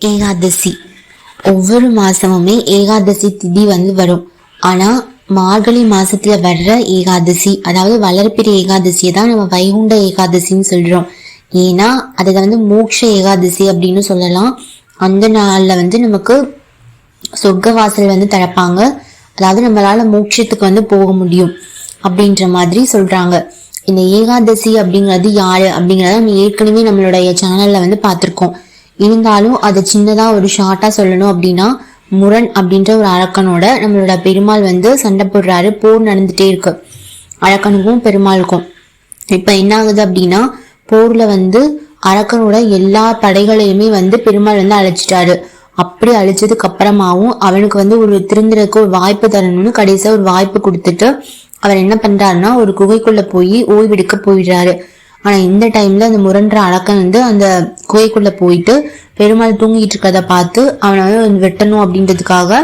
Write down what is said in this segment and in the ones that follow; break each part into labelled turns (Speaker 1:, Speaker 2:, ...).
Speaker 1: ஏகாதசி. ஒவ்வொரு மாசமுமே ஏகாதசி திதி வந்து வரும். ஆனா மார்கழி மாசத்துல வர்ற ஏகாதசி அதாவது வளர்ப்பிற ஏகாதசியை தான் நம்ம வைகுண்ட ஏகாதசின்னு சொல்றோம். ஏன்னா அதை வந்து மோட்ச ஏகாதசி அப்படின்னு சொல்லலாம். அந்த நாள்ல வந்து நமக்கு சொர்க்க வாசல் வந்து திறப்பாங்க. அதாவது நம்மளால மோட்சத்துக்கு வந்து போக முடியும். அப்படின்ற மாதிரி சொல்றாங்க. இந்த ஏகாதசி அப்படிங்கிறது யாரு அப்படிங்கிறத நம்ம ஏற்கனவே நம்மளுடைய சேனல்ல வந்து பார்த்துருக்கோம். இருந்தாலும் அதை சின்னதா ஒரு ஷார்ட்டா சொல்லணும் அப்படின்னா முரண் அப்படின்ற ஒரு அரக்கனோட நம்மளோட பெருமாள் வந்து சண்டை போடுறாரு போர் நடந்துட்டே இருக்கு. அரக்கனுக்கும் பெருமாளுக்கும். இப்ப என்ன ஆகுது அப்படின்னா போர்ல வந்து அரக்கனோட எல்லா படைகளையுமே வந்து பெருமாள் வந்து அழைச்சிட்டாரு. அப்படி அழிச்சதுக்கு அப்புறமாவும் அவனுக்கு வந்து ஒரு திருந்துறதுக்கு ஒரு வாய்ப்பு தரணும்னு கடைசியா ஒரு வாய்ப்பு கொடுத்துட்டு அவர் என்ன பண்றாருன்னா ஒரு குகைக்குள்ள போய் ஓய்வெடுக்க போயிடுறாரு. ஆனா இந்த டைம்ல அந்த முரண்ற அரக்கன் வந்து அந்த குகைக்குள்ள போயிட்டு பெருமாள் தூங்கிட்டு இருக்கிறத பார்த்து அவனை வந்து வெட்டணும் அப்படின்றதுக்காக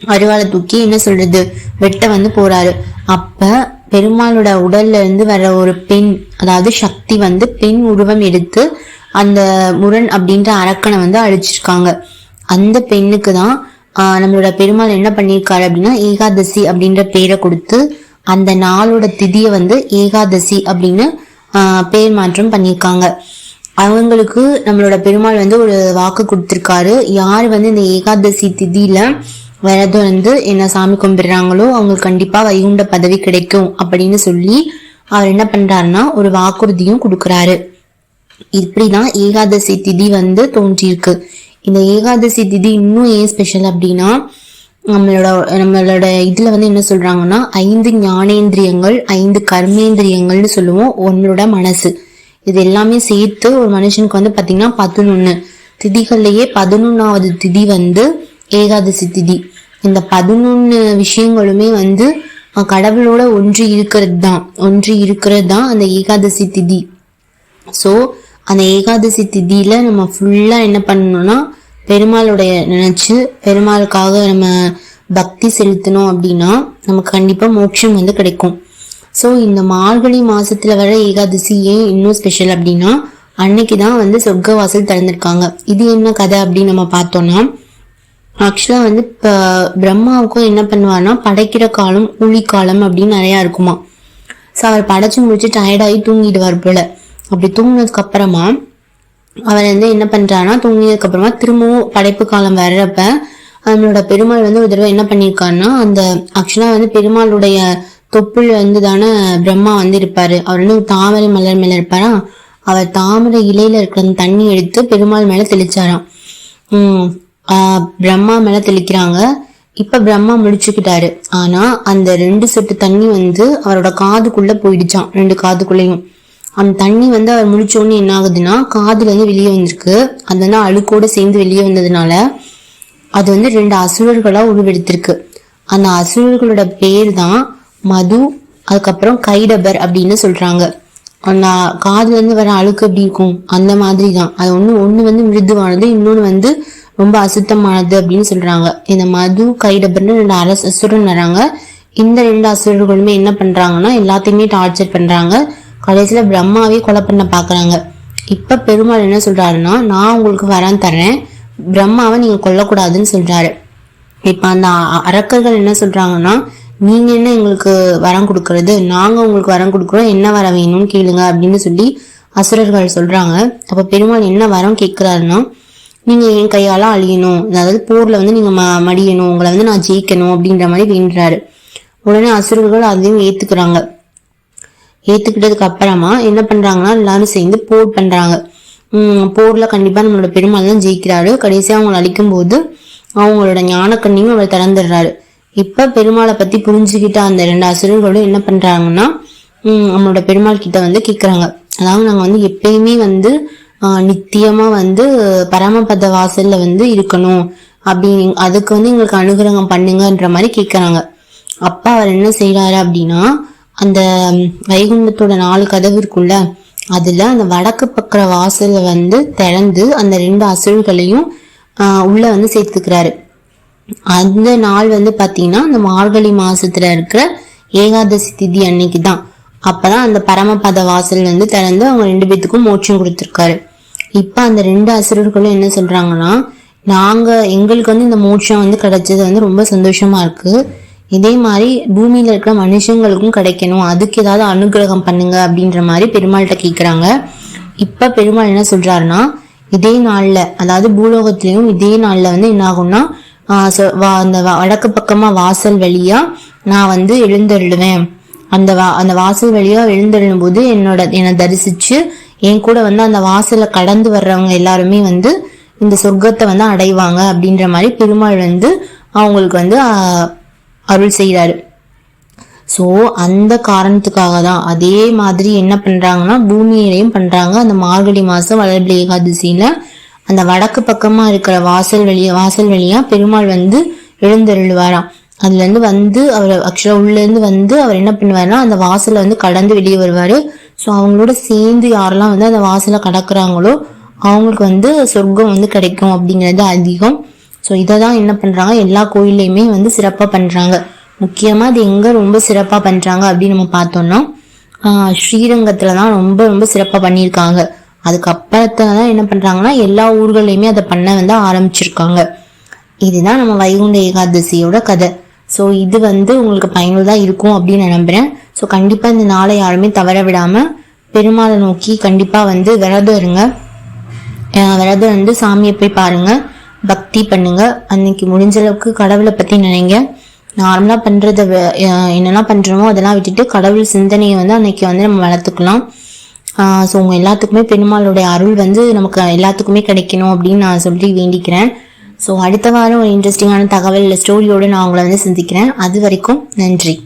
Speaker 1: அருவாளை தூக்கி என்ன சொல்றது வெட்ட வந்து போறாரு. அப்ப பெருமாளோட உடல்ல இருந்து வர ஒரு பெண் அதாவது சக்தி வந்து பெண் உருவம் எடுத்து அந்த முரண் அப்படின்ற அரக்கனை வந்து அழிச்சிருக்காங்க. அந்த பெண்ணுக்கு தான் நம்மளோட பெருமாள் என்ன பண்ணியிருக்காரு அப்படின்னா ஏகாதசி அப்படின்ற பேரை கொடுத்து அந்த நாளோட திதியை வந்து ஏகாதசி அப்படின்னு பேர் மாற்றம் பண்ணியிருக்காங்க. அவங்களுக்கு நம்மளோட பெருமாள் வந்து ஒரு வாக்கு கொடுத்துருக்காரு. யார் வந்து இந்த ஏகாதசி திதியில விரதம் வந்து என்ன சாமி கும்பிடுறாங்களோ அவங்களுக்கு கண்டிப்பா வைகுண்ட பதவி கிடைக்கும் அப்படின்னு சொல்லி அவர் என்ன பண்றாருன்னா ஒரு வாக்குறுதியும் கொடுக்கறாரு. இப்படிதான் ஏகாதசி திதி வந்து தோன்றியிருக்கு. இந்த ஏகாதசி திதி இன்னும் ஏன் ஸ்பெஷல் அப்படின்னா நம்மளோட நம்மளோட இதில் வந்து என்ன சொல்கிறாங்கன்னா ஐந்து ஞானேந்திரியங்கள் ஐந்து கர்மேந்திரியங்கள்னு சொல்லுவோம் ஒன்னோட மனசு. இது எல்லாமே சேர்த்து ஒரு மனுஷனுக்கு வந்து பார்த்திங்கன்னா பதினொன்று திதிகள்லேயே பதினொன்றாவது திதி வந்து ஏகாதசி திதி. இந்த பதினொன்று விஷயங்களுமே வந்து கடவுளோட ஒன்று இருக்கிறது தான் ஒன்று இருக்கிறது தான் அந்த ஏகாதசி திதி. ஸோ அந்த ஏகாதசி திதியில நம்ம ஃபுல்லாக என்ன பண்ணணும்னா பெருமாளுடைய நினச்சி பெருமாளுக்காக நம்ம பக்தி செலுத்தணும் அப்படின்னா நமக்கு கண்டிப்பா மோட்சம் வந்து கிடைக்கும். ஸோ இந்த மார்கழி மாசத்துல வர ஏகாதசி ஏன் இன்னும் ஸ்பெஷல் அப்படின்னா அன்னைக்கு தான் வந்து சொர்க்க வாசல் திறந்திருக்காங்க. இது என்ன கதை அப்படின்னு நம்ம பார்த்தோம்னா ஆக்சுவலா வந்து இப்போ பிரம்மாவுக்கும் என்ன பண்ணுவார்னா படைக்கிற காலம் ஊழி காலம் அப்படின்னு நிறைய இருக்குமா. ஸோ அவர் படைச்சு முடிச்சு டயர்டாகி தூங்கிடுவார் போல. அப்படி தூங்கினதுக்கு அப்புறமா அவர் வந்து என்ன பண்றாருன்னா தூங்கினதுக்கு அப்புறமா திரும்பவும் படைப்பு காலம் வர்றப்ப நம்மளோட பெருமாள் வந்து ஒரு தடவை என்ன பண்ணியிருக்காருன்னா அந்த ஆக்சுவலா வந்து பெருமாளுடைய தொப்புள் வந்து தானே பிரம்மா வந்து இருப்பாரு அவர் வந்து தாமரை மலர் மேல இருப்பாரா? அவர் தாமரை இலையில இருக்கிற அந்த தண்ணி எடுத்து பெருமாள் மேல தெளிச்சாராம். உம் பிரம்மா மேல தெளிக்கிறாங்க. இப்ப பிரம்மா முடிச்சுக்கிட்டாரு. ஆனா அந்த ரெண்டு சொட்டு தண்ணி வந்து அவரோட காதுக்குள்ள போயிடுச்சான் ரெண்டு காதுக்குள்ளேயும். அந்த தண்ணி வந்து அவர் முடிச்ச உடனே என்ன ஆகுதுன்னா காதுல இருந்து வெளியே வந்திருக்கு. அது வந்து அழுக்கோட சேர்ந்து வெளியே வந்ததுனால அது வந்து ரெண்டு அசுரர்களா உருவெடுத்திருக்கு. அந்த அசுரர்களோட பேர் தான் மது அதுக்கப்புறம் கைடபர் அப்படின்னு சொல்றாங்க. அந்த காதுல இருந்து வர அழுக்கு எப்படி இருக்கும்? அந்த மாதிரி தான் அது ஒண்ணு ஒண்ணு வந்து மிருதுவானது இன்னொன்னு வந்து ரொம்ப அசுத்தமானது அப்படின்னு சொல்றாங்க. இந்த மது கைடபர்னு ரெண்டு அரசு அசுரன் வராங்க இந்த ரெண்டு அசுரர்களுமே என்ன பண்றாங்கன்னா எல்லாத்தையுமே டார்ச்சர் பண்றாங்க. கடைசியில பிரம்மாவே கொலை பண்ண பாக்குறாங்க. இப்ப பெருமாள் என்ன சொல்றாருன்னா நான் உங்களுக்கு வரம் தரேன் பிரம்மாவை நீங்க கொல்லக்கூடாதுன்னு சொல்றாரு. இப்ப அந்த அ- அரக்கர்கள் என்ன சொல்றாங்கன்னா நீங்க என்ன எங்களுக்கு வரம் கொடுக்கறது? நாங்க உங்களுக்கு வரம் கொடுக்குறோம். என்ன வர வேணும்னு கேளுங்க அப்படின்னு சொல்லி அசுரர்கள் சொல்றாங்க. அப்ப பெருமாள் என்ன வரம் கேட்கிறாருன்னா நீங்க என் கையால அழியணும். அதாவது போர்ல வந்து நீங்க ம- மடியணும். உங்களை வந்து நான் ஜெயிக்கணும் அப்படின்ற மாதிரி வேண்டுறாரு. உடனே அசுரர்கள் அதையும் ஏத்துக்கிறாங்க. ஏத்துக்கிட்டதுக்கு அப்புறமா என்ன பண்றாங்கன்னா எல்லாரும் சேர்ந்து போர் பண்றாங்க. போர்ல கண்டிப்பா நம்மளோட பெருமாள் தான் ஜெயிக்கிறாரு. கடைசியா அவங்களை அழிக்கும் போது அவங்களோட ஞானக்கண்ணியும் அவர் திறந்துடுறாரு. இப்ப பெருமாளை பத்தி புரிஞ்சுக்கிட்ட அந்த ரெண்டு அசுரர்களும் என்ன பண்றாங்கன்னா நம்மளோட பெருமாள் கிட்ட வந்து கேக்குறாங்க. அதாவது நாங்க வந்து எப்பயுமே வந்து நித்தியமாக நித்தியமா வந்து பரமபத வாசல்ல வந்து இருக்கணும். அப்படி அதுக்கு வந்து எங்களுக்கு அனுகிரகம் பண்ணுங்கன்ற மாதிரி கேக்குறாங்க. அப்பா அவர் என்ன செய்யறாரு அப்படின்னா அந்த வைகுண்டத்தோட நாலு கதவு இருக்குல்ல அதில் அந்த வடக்கு பக்க வாசலை வந்து திறந்து அந்த ரெண்டு அசுரர்களையும் உள்ளே வந்து சேர்த்துக்கிறாரு. அந்த நாள் வந்து பார்த்திங்கன்னா அந்த மார்கழி மாசத்துல இருக்கிற ஏகாதசி திதி அன்னைக்கு தான் அப்பதான் அந்த பரமபத வாசல் வந்து திறந்து அவங்க ரெண்டு பேத்துக்கும் மோட்சம் கொடுத்துருக்காரு. இப்போ அந்த ரெண்டு அசுரர்களும் என்ன சொல்றாங்கன்னா நாங்க எங்களுக்கு வந்து இந்த மோட்சம் வந்து கிடைச்சது வந்து ரொம்ப சந்தோஷமா இருக்கு. இதே மாதிரி பூமியில் இருக்கிற மனுஷங்களுக்கும் கிடைக்கணும். அதுக்கு ஏதாவது அனுகிரகம் பண்ணுங்க அப்படின்ற மாதிரி பெருமாள்கிட்ட கேட்குறாங்க இப்போ பெருமாள் என்ன சொல்கிறாருன்னா இதே நாளில் அதாவது பூலோகத்திலையும் இதே நாளில் வந்து என்ன ஆகும்னா சொ- வா- அந்த வடக்கு பக்கமாக வாசல் வழியாக நான் வந்து எழுந்தருளுவேன். அந்த வா அந்த வாசல் வழியாக எழுந்தருளும் போது என்னோட என்னை தரிசித்து என் கூட வந்து அந்த வாசலை கடந்து வர்றவங்க எல்லாருமே வந்து இந்த சொர்க்கத்தை வந்து அடைவாங்க அப்படின்ற மாதிரி பெருமாள் வந்து அவங்களுக்கு வந்து அருள் செய்கிறாரு ஸோ அந்த காரணத்துக்காக தான் அதே மாதிரி என்ன பண்ணுறாங்கன்னா பூமியிலையும் பண்ணுறாங்க அந்த மார்கழி மாதம் வளர்பிறை ஏகாதசியில் அந்த வடக்கு பக்கமாக இருக்கிற வாசல் வழியா வாசல் வழியாக பெருமாள் வந்து எழுந்தருள்வாராம். அதுலேருந்து வந்து அவர் ஆக்சுவலாக உள்ளேருந்து வந்து அவர் என்ன பண்ணுவாருன்னா அந்த வாசலை வந்து கடந்து வெளியே வருவார். ஸோ அவங்களோட சேர்ந்து யாரெல்லாம் வந்து அந்த வாசலை கடக்கிறாங்களோ அவங்களுக்கு வந்து சொர்க்கம் வந்து கிடைக்கும் அப்படிங்கிறது அதிகம். ஸோ இதை தான் என்ன பண்ணுறாங்க எல்லா கோயில்லையுமே வந்து சிறப்பாக பண்ணுறாங்க முக்கியமாக அது எங்கே ரொம்ப சிறப்பாக பண்ணுறாங்க அப்படின்னு நம்ம பார்த்தோம்னா ஸ்ரீரங்கத்தில் தான் ரொம்ப ரொம்ப சிறப்பாக பண்ணியிருக்காங்க. அதுக்கப்புறத்துல தான் என்ன பண்ணுறாங்கன்னா எல்லா ஊர்களையுமே அதை பண்ண வந்து ஆரம்பிச்சிருக்காங்க. இதுதான் நம்ம வைகுண்ட ஏகாதசியோட கதை. ஸோ இது வந்து உங்களுக்கு பயனுள்ளதாக இருக்கும் அப்படின்னு நான் நம்புகிறேன் ஸோ கண்டிப்பாக இந்த நாளை யாருமே தவற விடாமல் பெருமாளை நோக்கி கண்டிப்பாக வந்து விரதம் இருங்க. விரதம் வந்து சாமியை போய் பாருங்கள் பக்தி பண்ணுங்க. அன்னைக்கு முடிஞ்ச அளவுக்கு கடவுளை பத்தி நினைங்க. நார்மலாக பண்ணுறத என்னெல்லாம் பண்ணுறோமோ அதெல்லாம் விட்டுட்டு கடவுள் சிந்தனையை வந்து அன்னைக்கு வந்து நம்ம வளர்த்துக்கலாம். ஸோ உங்கள் எல்லாத்துக்குமே பெருமாளுடைய அருள் வந்து நமக்கு எல்லாத்துக்குமே கிடைக்கணும் அப்படின்னு நான் சொல்லி வேண்டிக்கிறேன். ஸோ அடுத்த வாரம் ஒரு இன்ட்ரெஸ்டிங்கான தகவல் ஸ்டோரியோடு நான் உங்களை வந்து சிந்திக்கிறேன். அது வரைக்கும் நன்றி.